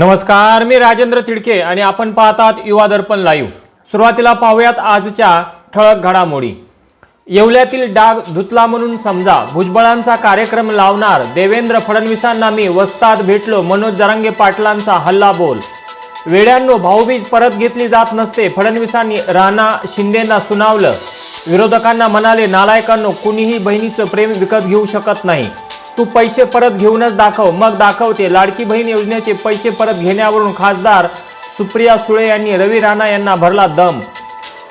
नमस्कार मी राजेंद्र तिडके आणि आपण पाहतात युवा दर्पण लाईव्ह सुरुवातीला पाहूयात आजच्या ठळक घडामोडी. येवल्यातील डाग धुतला म्हणून समजा भुजबळांचा कार्यक्रम लावणार देवेंद्र फडणवीसांना मी वस्तात भेटलो मनोज जरांगे पाटलांचा हल्ला बोल वेड्यांनो भाऊबीज परत घेतली जात नसते फडणवीसांनी राणा शिंदेना सुनावलं. विरोधकांना म्हणाले नालायकांनो कुणीही बहिणीचं प्रेम विकत घेऊ शकत नाही. तू पैसे परत घेऊनच दाखव. मग दाखवते लाडकी बहीण योजनेचे पैसे परत घेण्यावरून खासदार सुप्रिया सुळे यांनी रवी राणा यांना भरला दम.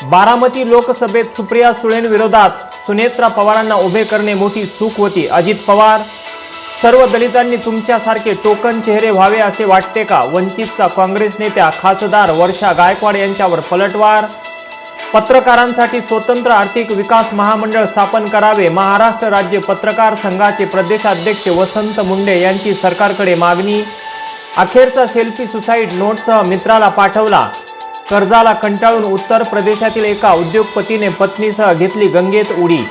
बारामती लोकसभेत सुप्रिया सुळेंविरोधात सुनेत्रा पवारांना उभे करणे मोठी चूक होती. अजित पवार सर्व दलितांनी तुमच्यासारखे टोकन चेहरे व्हावे असे वाटते का? वंचितचा काँग्रेस नेत्या खासदार वर्षा गायकवाड यांच्यावर पलटवार पत्रकारांसाठी स्वतंत्र आर्थिक विकास महामंडळ स्थापन करावे. महाराष्ट्र राज्य पत्रकार संघाचे प्रदेशाध्यक्ष वसंत मुंडे यांची सरकारकडे मागणी. अखेरचा सेल्फी सुसाईड नोटसह मित्राला पाठवला. कर्जाला कंटाळून उत्तर प्रदेशातील एका उद्योगपतीने पत्नीसह घेतली गंगेत उडी.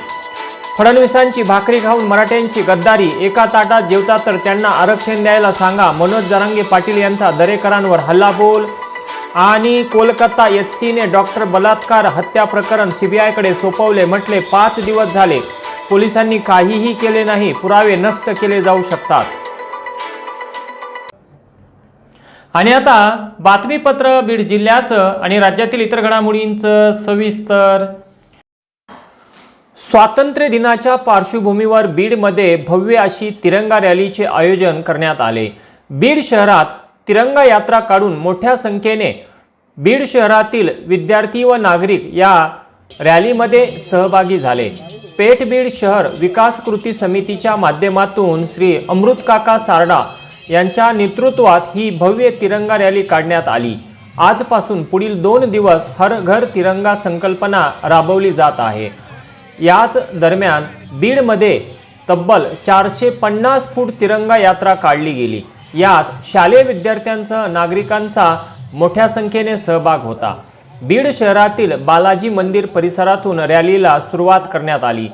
फडणवीसांची भाकरी खाऊन मराठ्यांची गद्दारी. एका ताटात जेवतात तर त्यांना आरक्षण द्यायला सांगा. मनोज जरांगे पाटील यांचा दरेकरांवर हल्लाबोल आणि कोलकाता एच सीने डॉक्टर बलात्कार हत्या प्रकरण सीबीआयकडे सोपवले म्हटले पाच दिवस झाले. पोलिसांनी काहीही केले नाही पुरावे नष्ट केले जाऊ शकतात. आणि आता बातमीपत्र बीड जिल्ह्याचं आणि राज्यातील इतर घडामोडींचं सविस्तर. स्वातंत्र्य दिनाच्या पार्श्वभूमीवर बीडमध्ये भव्य अशी तिरंगा रॅलीचे आयोजन करण्यात आले. बीड शहरात तिरंगा यात्रा काढून मोठ्या संख्येने बीड शहरातील विद्यार्थी व नागरिक या रॅलीमध्ये सहभागी झाले. पेठ बीड शहर विकास कृती समितीच्या माध्यमातून श्री अमृतकाका सारडा यांच्या नेतृत्वात ही भव्य तिरंगा रॅली काढण्यात आली. आजपासून पुढील दोन दिवस हर घर तिरंगा संकल्पना राबवली जात आहे. याच दरम्यान बीडमध्ये तब्बल चारशे पन्नास फूट तिरंगा यात्रा काढली गेली. यात शालेय विद्यार्थ्यांसह नागरिकांचा मोठ्या संख्येने सहभाग होता. बीड शहरातील बालाजी मंदिर परिसरातून रॅलीला सुरुवात करण्यात आली.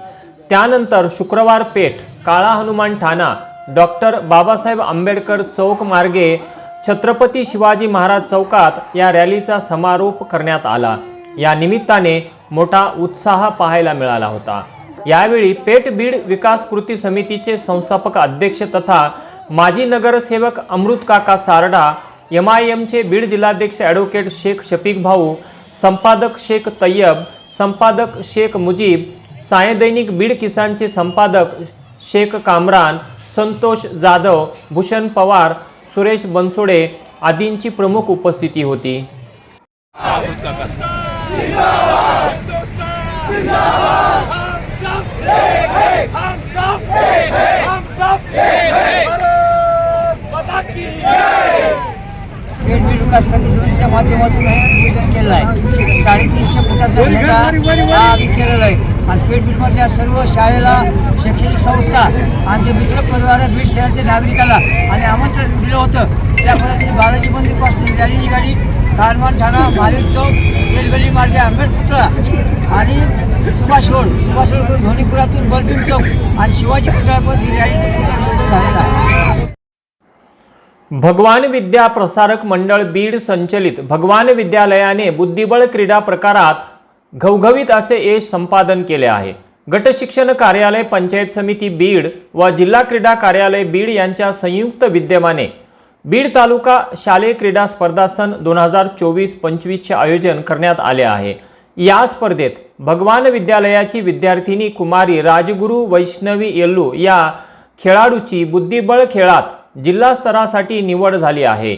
त्यानंतर शुक्रवार पेठ काळा हनुमान ठाणा डॉक्टर बाबासाहेब आंबेडकर चौक मार्गे छत्रपती शिवाजी महाराज चौकात या रॅलीचा समारोप करण्यात आला. या निमित्ताने मोठा उत्साह पाहायला मिळाला होता. यावेळी पेठ बीड विकास कृती समितीचे संस्थापक अध्यक्ष तथा माजी नगरसेवक अमृत काका सारडा एम आय एमचे बीड जिल्हाध्यक्ष ॲडव्होकेट शेख शफीक भाऊ संपादक शेख तय्यब संपादक शेख मुजीब सायदैनिक बीड किसानचे संपादक शेख कामरान संतोष जाधव भूषण पवार सुरेश बनसोडे आदींची प्रमुख उपस्थिती होती. पेट बीड विकास कृती समितीच्या माध्यमातून हे नियोजन केलेलं आहे. साडेतीनशे फुटाचा झेंडा हा आम्ही केलेला आहे. आणि पेट बीडमधल्या सर्व शाळेला शैक्षणिक संस्था आणि जे मित्र परिवार बीड शहराच्या नागरिकाला आणि आमंत्रण दिलं होतं. त्या पद्धतीने बालाजी मंदिरपासून रॅली निघाली हनुमान ठाणा महावीर चौक रेलगली मार्गे आंबेड पुतळा आणि सुभाष रोड सुभाष रोड धोनीपुरातून बलबीर चौक आणि शिवाजी पुतळ्यापर्यंत ही रॅलीचं झालेलं आहे. भगवान विद्या प्रसारक मंडळ बीड संचलित भगवान विद्यालयाने बुद्धिबळ क्रीडा प्रकारात घवघवीत असे यश संपादन केले आहे. गट शिक्षण कार्यालय पंचायत समिती बीड व जिल्हा क्रीडा कार्यालय बीड यांच्या संयुक्त विद्यमाने बीड तालुका शालेय क्रीडा स्पर्धा सन दोन हजार चोवीस पंचवीसचे आयोजन करण्यात आले आहे. या स्पर्धेत भगवान विद्यालयाची विद्यार्थिनी कुमारी राजगुरू वैष्णवी येल्लू या खेळाडूची बुद्धिबळ खेळात जिल्हा स्तरासाठी निवड झाली आहे.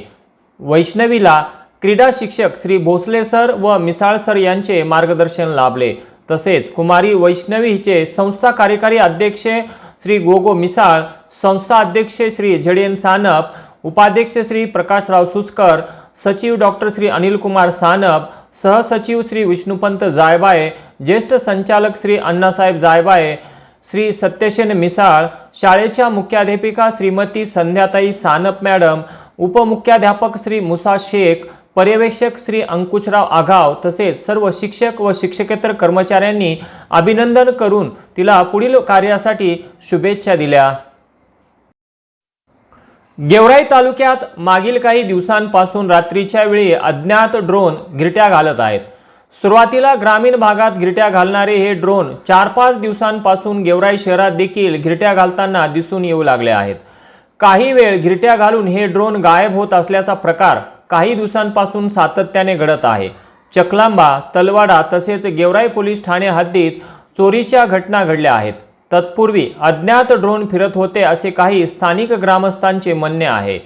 वैष्णवीला क्रीडा शिक्षक श्री भोसले सर व मिसाळ सर यांचे मार्गदर्शन लाभले. तसेच कुमारी वैष्णवी हिचे संस्था कार्यकारी अध्यक्ष श्री गोगो मिसाळ संस्था अध्यक्ष श्री झेडेन सानप उपाध्यक्ष श्री प्रकाशराव सुस्कर सचिव डॉक्टर श्री अनिलकुमार सानप सहसचिव श्री विष्णुपंत जायबाये ज्येष्ठ संचालक श्री अण्णासाहेब जायबाये श्री सत्यसेन मिसाळ शाळेच्या मुख्याध्यापिका श्रीमती संध्याताई सानप मॅडम उपमुख्याध्यापक श्री मुसा शेख पर्यवेक्षक श्री अंकुशराव आघाव तसेच सर्व शिक्षक व शिक्षकेतर कर्मचाऱ्यांनी अभिनंदन करून तिला पुढील कार्यासाठी शुभेच्छा दिल्या. गेवराई तालुक्यात मागील काही दिवसांपासून रात्रीच्या वेळी अज्ञात ड्रोन गिरट्या घालत आहेत. सुरुवातीला ग्रामीण भागात गिरट्या घालणारे हे ड्रोन चार पाच दिवसांपासून गेवराई शहरात देखील गिरट्या घालताना दिसून येऊ लागले आहेत. काही वेळ गिरट्या घालून हे ड्रोन गायब होत असल्याचा प्रकार काही दिवसांपासून सातत्याने घडत आहे. चकलांबा तलवाडा तसेच गेवराई पोलीस ठाणे हद्दीत चोरीच्या घटना घडल्या आहेत. तत्पूर्वी अज्ञात ड्रोन फिरत होते असे काही स्थानिक ग्रामस्थांचे म्हणणे आहे.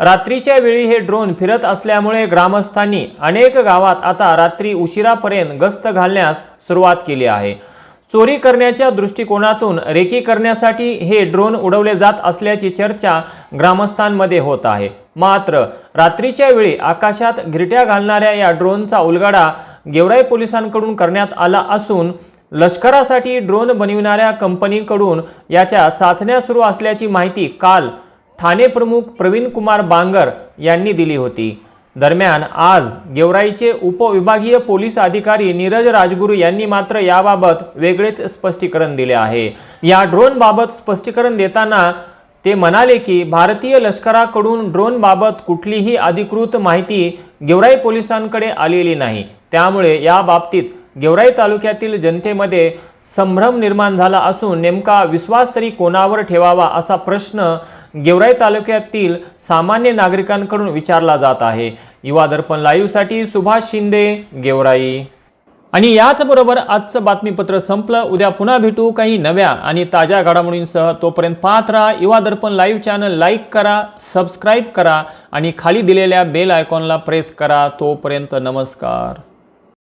रात्रीच्या वेळी हे ड्रोन फिरत असल्यामुळे ग्रामस्थांनी अनेक गावात आता रात्री उशिरापर्यंत गस्त घालण्यास सुरुवात केली आहे. चोरी करण्याच्या दृष्टिकोनातून रेकी करण्यासाठी हे ड्रोन उडवले जात असल्याची चर्चा ग्रामस्थांमध्ये होत आहे. मात्र रात्रीच्या वेळी आकाशात गिरट्या घालणाऱ्या या ड्रोनचा उलगडा गेवराई पोलिसांकडून करण्यात आला असून लष्करासाठी ड्रोन बनविणाऱ्या कंपनीकडून याच्या चाचण्या सुरू असल्याची माहिती काल ठाणे प्रमुख प्रवीण कुमार बांगर यांनी दिली होती. दरम्यान आज गेवराईचे उपविभागीय पोलीस अधिकारी नीरज राजगुरू यांनी मात्र याबाबत वेगळेच स्पष्टीकरण दिले आहे. या ड्रोनबाबत स्पष्टीकरण देताना ते म्हणाले की भारतीय लष्कराकडून ड्रोनबाबत कुठलीही अधिकृत माहिती गेवराई पोलिसांकडे आलेली नाही. त्यामुळे या बाबतीत गेवराई तालुक्यातील जनतेमध्ये संभ्रम निर्माण झाला असून नेमका विश्वास तरी कोणावर ठेवावा असा प्रश्न गेवराई तालुक्यातील सामान्य नागरिकांकडून विचारला जात आहे. युवा दर्पण लाईव्हसाठी सुभाष शिंदे गेवराई. आणि याचबरोबर आजचं बातमीपत्र संपलं. उद्या पुन्हा भेटू काही नव्या आणि ताज्या घडामोडींसह. तोपर्यंत पाहत राहा Yuva Darpan live channel like करा सबस्क्राईब करा आणि खाली दिलेल्या बेल आयकॉनला प्रेस करा. तोपर्यंत नमस्कार.